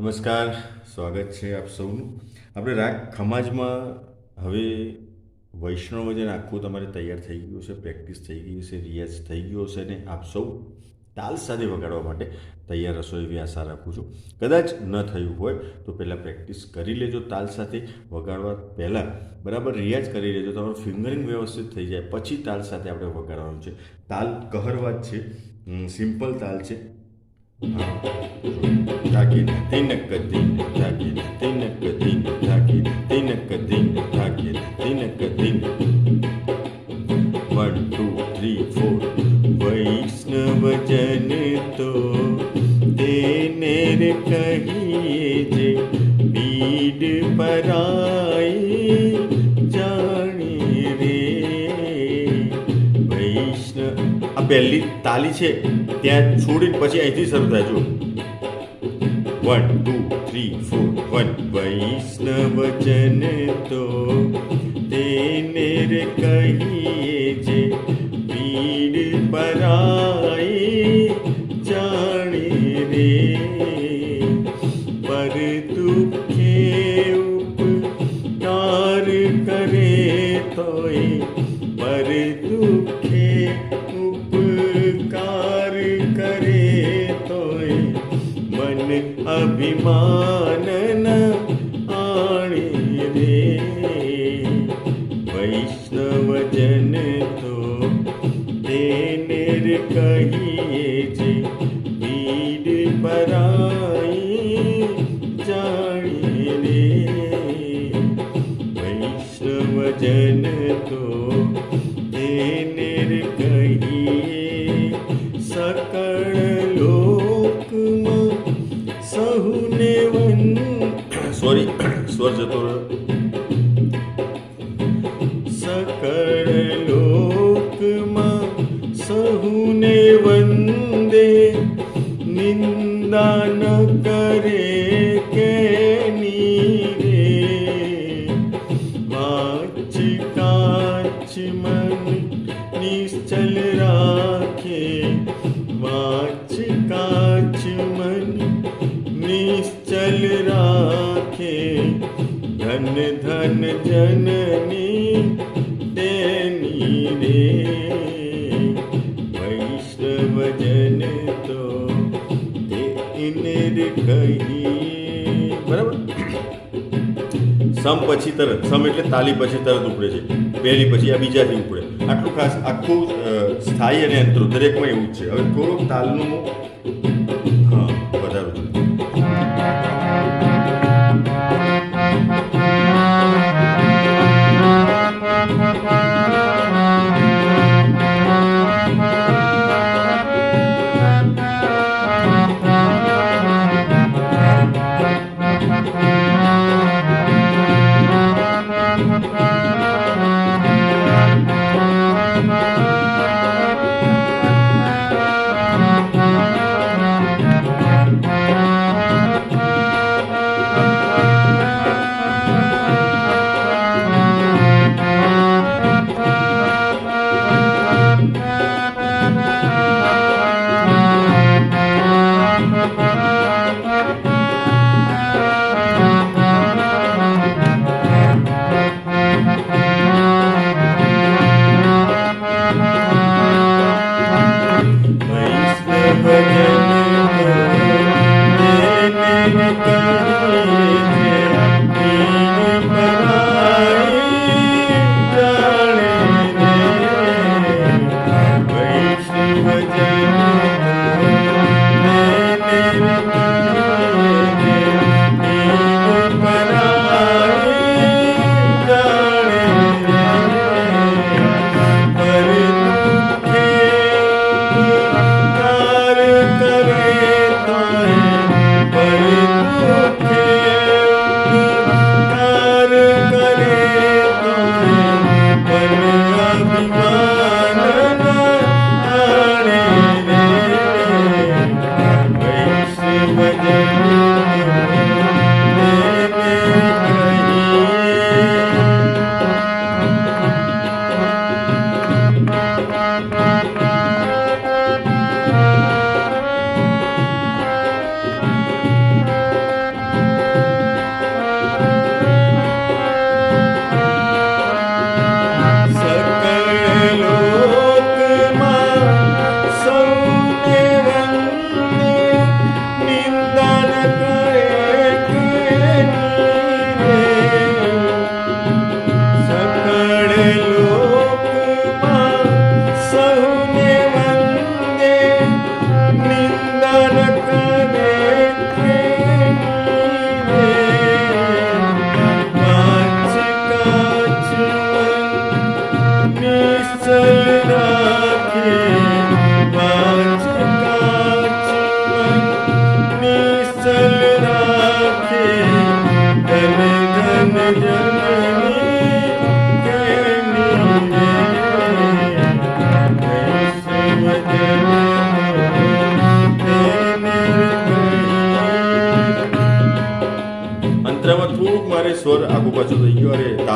નમસ્કાર, સ્વાગત છે આપ સૌનું. આપણે રાગ ખમાજમાં હવે વૈષ્ણવજન આખું તમારે તૈયાર થઈ ગયું છે પ્રેક્ટિસ થઈ ગઈ છે રિયાઝ થઈ ગયો છે ને આપ સૌ તાલ સાથે વગાડવા માટે તૈયાર હશો એવી આશા રાખું છું. કદાચ ન થયું હોય તો પહેલાં પ્રેક્ટિસ કરી લેજો તાલ સાથે વગાડવા પહેલાં. બરાબર, રિયાઝ કરી લેજો, તમારું ફિંગરિંગ વ્યવસ્થિત થઈ જાય, પછી તાલ સાથે આપણે વગાડવાનું છે. તાલ કહરવા જ છે સિમ્પલ તાલ છે. Tagina, tinaka, dina, tagina, tinaka, dina, tagina, tinaka, dina, tagina, tinaka, dina. One, two, three, વૈષ્ણવ જન તો તેને રે કહીએ જે બીડ પરાઈ જાણી રે વૈષ્ણવ આ પહેલી તાલી છે ત્યાં છોડીને પછી અહીંથી શરૂ થાય જો one two three four one Vaishnav jan તો તેને રે કહીએ જે પીડ પરાઈ જાણે રે. પર દુઃખે ઉપકાર કરે તોય, પર દુઃખે ઉપકાર મન અભિમાન ન આણે રે વૈષ્ણવજન તો તેને રે કહીએ છે પીડ પરાઈ જાણી રે વૈષ્ણવજન નિશ્ચલ રાખે વાચ કાચ મન નિશ્ચલ રાખે ધન ધન જનની સમ પછી તરત, સમ એટલે તાલી પછી તરત ઉપડે છે. પહેલી પછી આ બીજાથી ઉપડે. આટલું ખાસ, આખું સ્થાયી અને અંતરું, દરેકમાં એવું જ છે. હવે થોડુંક તાલનું Thank.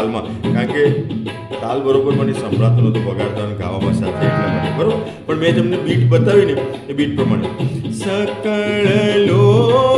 તાલમાં. કારણ કે તાલ બરોબર મને સંભળાતો નહોતો, વગાડતા અને ગાવામાં સાથે એટલા બરોબર? પણ મેં તમને બીટ બતાવી ને એ બીટ પ્રમાણે. સકળ લોકમાં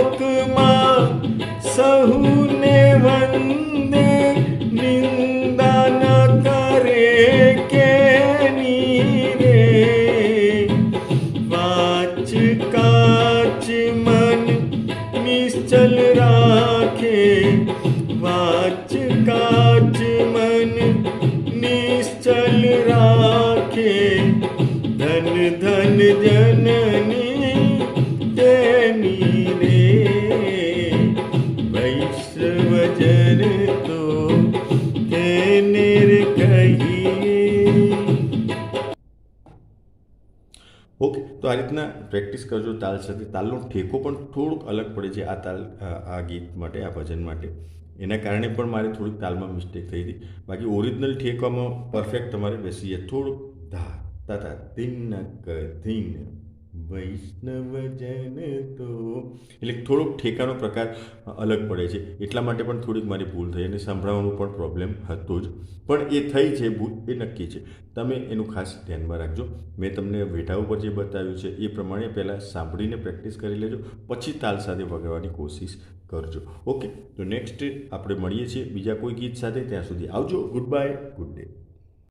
ધન જનની તેની રે વૈષ્ણવજન તો તેને ઓકે તો આ રીતના પ્રેક્ટિસ કરજો તાલ સાથે. તાલનો ઠેકો પણ થોડુંક અલગ પડે છે આ તાલ, આ ગીત માટે, આ ભજન માટે. એના કારણે પણ મારે થોડીક તાલમાં મિસ્ટેક થઈ હતી. બાકી ઓરિજિનલ ઠેકામાં પરફેક્ટ તમારે બેસી જાય થોડુંક ધા તા તા ધીન ક ધીન વૈષ્ણવજન તો એટલે થોડોક ઠેકાનો પ્રકાર અલગ પડે છે. એટલા માટે પણ થોડીક મારી ભૂલ થઈ અને સંભળાવવાનું પણ પ્રોબ્લેમ હતો જ. પણ એ થઈ છે, ભૂલ એ નક્કી છે. તમે એનું ખાસ ધ્યાનમાં રાખજો. મેં તમને વેઢા ઉપર જે બતાવ્યું છે, એ પ્રમાણે પહેલાં સાંભળીને પ્રેક્ટિસ કરી લેજો. પછી તાલ સાથે વગાડવાની કોશિશ કરજો. ઓકે તો નેક્સ્ટ આપણે મળીએ છીએ બીજા કોઈ ગીત સાથે. ત્યાં સુધી આવજો. Good bye good day